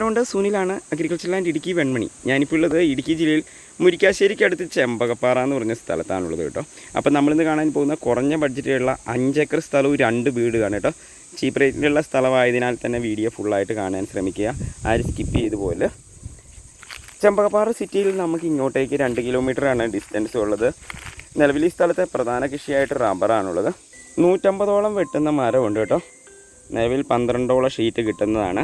അതുകൊണ്ട് സുനിലാണ് agriculture land Idukki Venmani. ഞാനിപ്പോൾ ഉള്ളത് ഇടുക്കി ജില്ലയിൽ മുരിക്കാശ്ശേരിക്ക് അടുത്ത് ചെമ്പകപ്പാറ എന്ന് പറഞ്ഞ സ്ഥലത്താണുള്ളത് കേട്ടോ. അപ്പോൾ നമ്മളിന്ന് കാണാൻ പോകുന്ന കുറഞ്ഞ ബഡ്ജറ്റിലുള്ള അഞ്ചേക്കർ സ്ഥലവും രണ്ട് വീട് കാണും കേട്ടോ. ചീപ്പ് റേറ്റിലുള്ള സ്ഥലമായതിനാൽ തന്നെ വീഡിയോ ഫുള്ളായിട്ട് കാണാൻ ശ്രമിക്കുക. ആര് സ്കിപ്പ് ചെയ്ത് പോലെ ചെമ്പകപ്പാറ സിറ്റിയിൽ നമുക്ക് ഇങ്ങോട്ടേക്ക് രണ്ട് കിലോമീറ്ററാണ് ഡിസ്റ്റൻസ് ഉള്ളത്. നിലവിൽ ഈ സ്ഥലത്തെ പ്രധാന കൃഷിയായിട്ട് റബ്ബറാണുള്ളത് നൂറ്റമ്പതോളം വെട്ടുന്ന മരമുണ്ട് കേട്ടോ. നിലവിൽ പന്ത്രണ്ടോളം ഷീറ്റ് കിട്ടുന്നതാണ്.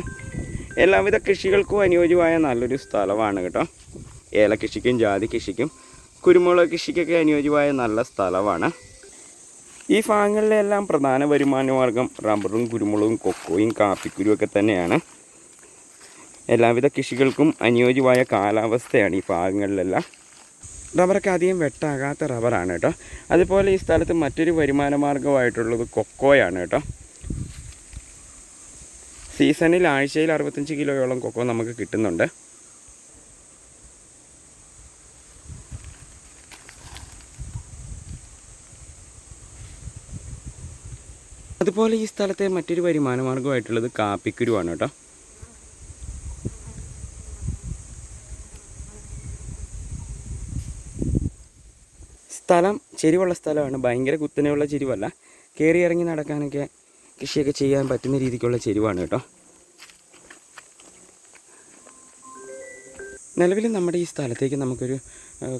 എല്ലാവിധ കൃഷികൾക്കും അനുയോജ്യമായ നല്ലൊരു സ്ഥലമാണ് കേട്ടോ. ഏല കൃഷിക്കും ജാതി കൃഷിക്കും കുരുമുളക് കൃഷിക്കൊക്കെ അനുയോജ്യമായ നല്ല സ്ഥലമാണ്. ഈ ഭാഗങ്ങളിലെല്ലാം പ്രധാന വരുമാന മാർഗം റബ്ബറും കുരുമുളകും കൊക്കോയും കാപ്പിക്കുരും ഒക്കെ തന്നെയാണ്. എല്ലാവിധ കൃഷികൾക്കും അനുയോജ്യമായ കാലാവസ്ഥയാണ് ഈ ഭാഗങ്ങളിലെല്ലാം. റബ്ബറൊക്കെ അധികം വെട്ടാകാത്ത റബ്ബറാണ് കേട്ടോ. അതുപോലെ ഈ സ്ഥലത്ത് മറ്റൊരു വരുമാന മാർഗമായിട്ടുള്ളത് കൊക്കോയാണ് കേട്ടോ. സീസണിൽ ആഴ്ചയിൽ അറുപത്തഞ്ച് കിലോയോളം കൊക്കോ നമുക്ക് കിട്ടുന്നുണ്ട്. അതുപോലെ ഈ സ്ഥലത്തെ മറ്റൊരു വരുമാന മാർഗമായിട്ടുള്ളത് കാപ്പിക്കുരുവാണ് കേട്ടോ. സ്ഥലം ചെരിവുള്ള സ്ഥലമാണ്. ഭയങ്കര കുത്തനെയുള്ള ചെരിവല്ല. കയറി ഇറങ്ങി നടക്കാനൊക്കെ കൃഷിയൊക്കെ ചെയ്യാൻ പറ്റുന്ന രീതിക്കുള്ള ചെരുവാണ് കേട്ടോ. നിലവിൽ നമ്മുടെ ഈ സ്ഥലത്തേക്ക് നമുക്കൊരു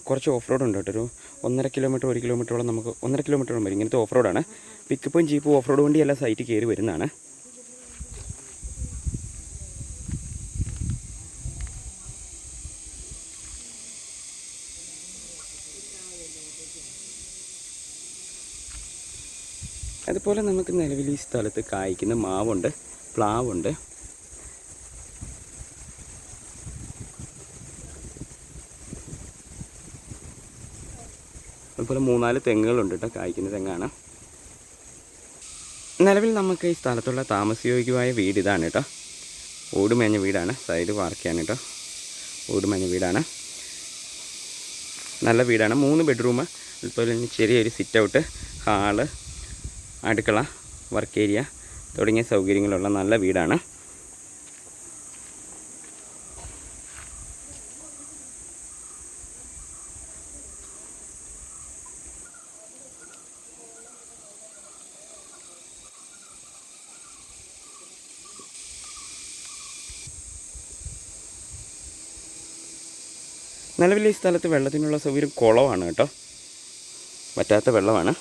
കുറച്ച് ഓഫ് റോഡ് ഉണ്ട് കേട്ടോ. ഒരു ഒന്നര കിലോമീറ്റർ ഒരു കിലോമീറ്ററോളം നമുക്ക് ഒന്നര കിലോമീറ്ററോളം വരും. ഇങ്ങനത്തെ ഓഫ് റോഡാണ് പിക്കപ്പും ജീപ്പും ഓഫ് റോഡ് വണ്ടി വണ്ടിയെല്ലാം സൈറ്റ് കയറി വരുന്നതാണ്. അതുപോലെ നമുക്ക് നിലവിൽ ഈ സ്ഥലത്ത് കായ്ക്കുന്ന മാവുണ്ട് പ്ലാവുണ്ട്. അതുപോലെ മൂന്നാൽ തെങ്ങുകളുണ്ട് കേട്ടോ കായ്ക്കുന്ന തെങ്ങാണ്. നിലവിൽ നമുക്ക് ഈ സ്ഥലത്തുള്ള താമസയോഗ്യമായ വീട് ഇതാണ് കേട്ടോ. ഓടുമേഞ്ഞ വീടാണ് സൈഡ് പാർക്കാണ് കേട്ടോ. ഓടുമേഞ്ഞ വീടാണ്. നല്ല വീടാണ് മൂന്ന് ബെഡ്റൂം അതുപോലെ തന്നെ ചെറിയൊരു സിറ്റ് ഔട്ട് ഹാൾ അടുക്കള വർക്ക് ഏരിയ തുടങ്ങിയ സൗകര്യങ്ങളുള്ള നല്ല വീടാണ്. നിലവിൽ ഈ സ്ഥലത്ത് വെള്ളത്തിനുള്ള സൗകര്യം കുളമാണ് കേട്ടോ. പറ്റാത്ത വെള്ളമാണ്.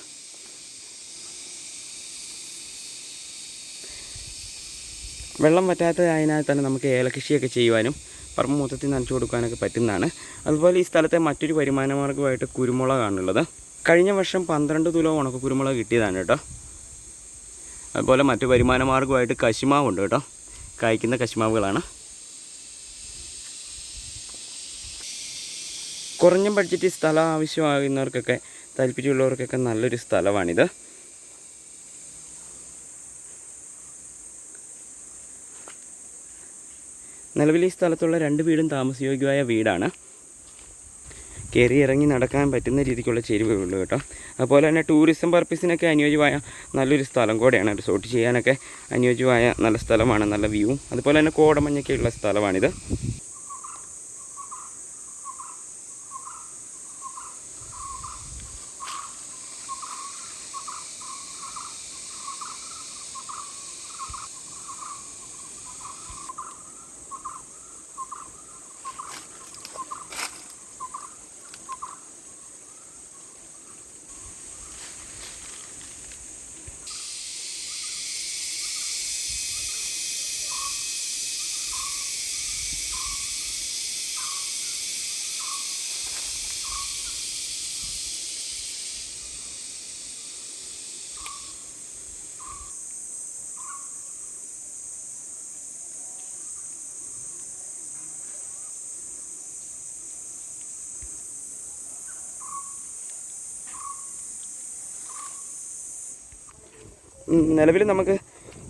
വെള്ളം പറ്റാത്തതായതിനാൽ തന്നെ നമുക്ക് ഏലകൃഷിയൊക്കെ ചെയ്യുവാനും പറമ്പ് മൊത്തത്തിൽ നനച്ചു കൊടുക്കാനൊക്കെ പറ്റുന്നതാണ്. അതുപോലെ ഈ സ്ഥലത്തെ മറ്റൊരു വരുമാനമാർഗമായിട്ട് കുരുമുളകാണുള്ളത്. കഴിഞ്ഞ വർഷം പന്ത്രണ്ട് തുലോ ഉണക്ക കുരുമുളക് കിട്ടിയതാണ് കേട്ടോ. അതുപോലെ മറ്റു വരുമാനമാർഗമായിട്ട് കശുമാവുണ്ട് കേട്ടോ. കായ്ക്കുന്ന കശുമാവുകളാണ്. കുറഞ്ഞ ബഡ്ജറ്റിൽ സ്ഥലം ആവശ്യമാകുന്നവർക്കൊക്കെ താല്പര്യമുള്ളവർക്കൊക്കെ നല്ലൊരു സ്ഥലമാണിത്. നിലവിൽ ഈ സ്ഥലത്തുള്ള രണ്ട് വീടും താമസയോഗ്യമായ വീടാണ്. കയറി ഇറങ്ങി നടക്കാൻ പറ്റുന്ന രീതിക്കുള്ള ചെരുവുകളുണ്ട് കേട്ടോ. അതുപോലെ തന്നെ ടൂറിസം പർപ്പസിനൊക്കെ അനുയോജ്യമായ നല്ലൊരു സ്ഥലം കൂടെയാണ് റിസോർട്ട് ചെയ്യാനൊക്കെ അനുയോജ്യമായ നല്ല സ്ഥലമാണ് നല്ല വ്യൂവും അതുപോലെ തന്നെ കോടമഞ്ഞൊക്കെയുള്ള സ്ഥലമാണിത്. നിലവിൽ നമുക്ക്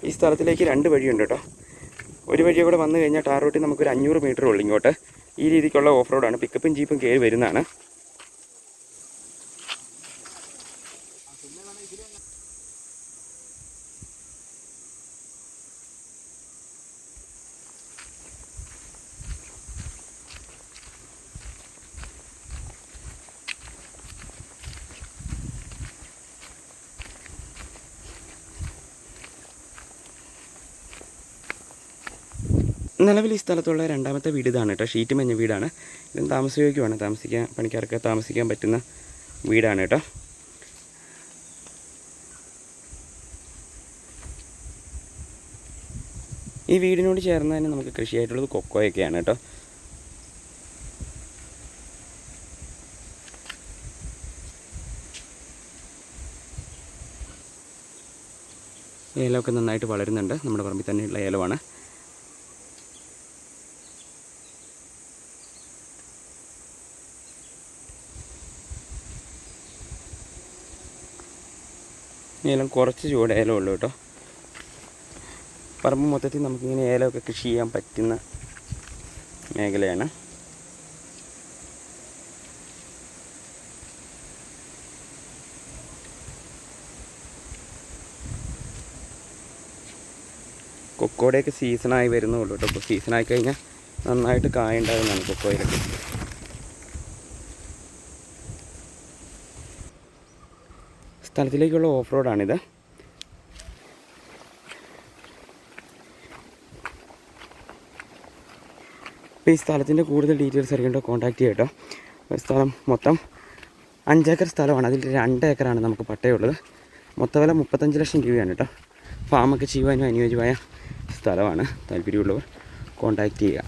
ഈ സ്ഥലത്തിലേക്ക് രണ്ട് വഴിയുണ്ട് കേട്ടോ. ഒരു വഴിയെ കൂടെ വന്നു കഴിഞ്ഞാൽ ടാർ റൂട്ടിൽ നമുക്കൊരു അഞ്ഞൂറ് മീറ്റർ ഉള്ളു ഇങ്ങോട്ട്. ഈ രീതിക്കുള്ള ഓഫ് റോഡാണ്. പിക്കപ്പും ജീപ്പും കയറി വരുന്നതാണ്. നിലവിൽ ഈ സ്ഥലത്തുള്ള രണ്ടാമത്തെ വീട് ഇതാണ് കേട്ടോ. ഷീറ്റ് മഞ്ഞ വീടാണ്. ഇതും താമസയോഗ്യമാണ് താമസിക്കാൻ പണിക്കാർക്ക് താമസിക്കാൻ പറ്റുന്ന വീടാണ് കേട്ടോ. ഈ വീടിനോട് ചേർന്ന് തന്നെ നമുക്ക് കൃഷിയായിട്ടുള്ളത് കൊക്കോയൊക്കെയാണ് കേട്ടോ. ഏലമൊക്കെ നന്നായിട്ട് വളരുന്നുണ്ട്. നമ്മുടെ പറമ്പിൽ തന്നെയുള്ള ഏലമാണ്. ഏലം കുറച്ച് ചൂട് ഏലം ഉള്ളൂ കേട്ടോ. പറമ്പ് മൊത്തത്തിൽ നമുക്കിങ്ങനെ ഏലമൊക്കെ കൃഷി ചെയ്യാൻ പറ്റുന്ന മേഖലയാണ്. കൊക്കോടെയൊക്കെ സീസണായി വരുന്നുള്ളൂ കേട്ടോ. അപ്പോൾ സീസണായി കഴിഞ്ഞാൽ നന്നായിട്ട് കായ ഉണ്ടാകുന്നതാണ് കൊക്കോയിലൊക്കെ. സ്ഥലത്തിലേക്കുള്ള ഓഫ് റോഡാണിത് അപ്പോൾ ഈ സ്ഥലത്തിന്റെ കൂടുതൽ ഡീറ്റെയിൽസ് അറിയേണ്ട കോൺടാക്ട് ചെയ്യാം കേട്ടോ. സ്ഥലം മൊത്തം അഞ്ചേക്കർ സ്ഥലമാണ്. അതിൽ രണ്ട് ഏക്കറാണ് നമുക്ക് പട്ടയുള്ളത് മൊത്ത വില മുപ്പത്തഞ്ച് ലക്ഷം രൂപയാണ് കേട്ടോ. ഫാമൊക്കെ ചെയ്യുവാനും അനുയോജ്യമായ സ്ഥലമാണ് താല്പര്യമുള്ളവർ കോൺടാക്റ്റ് ചെയ്യുക.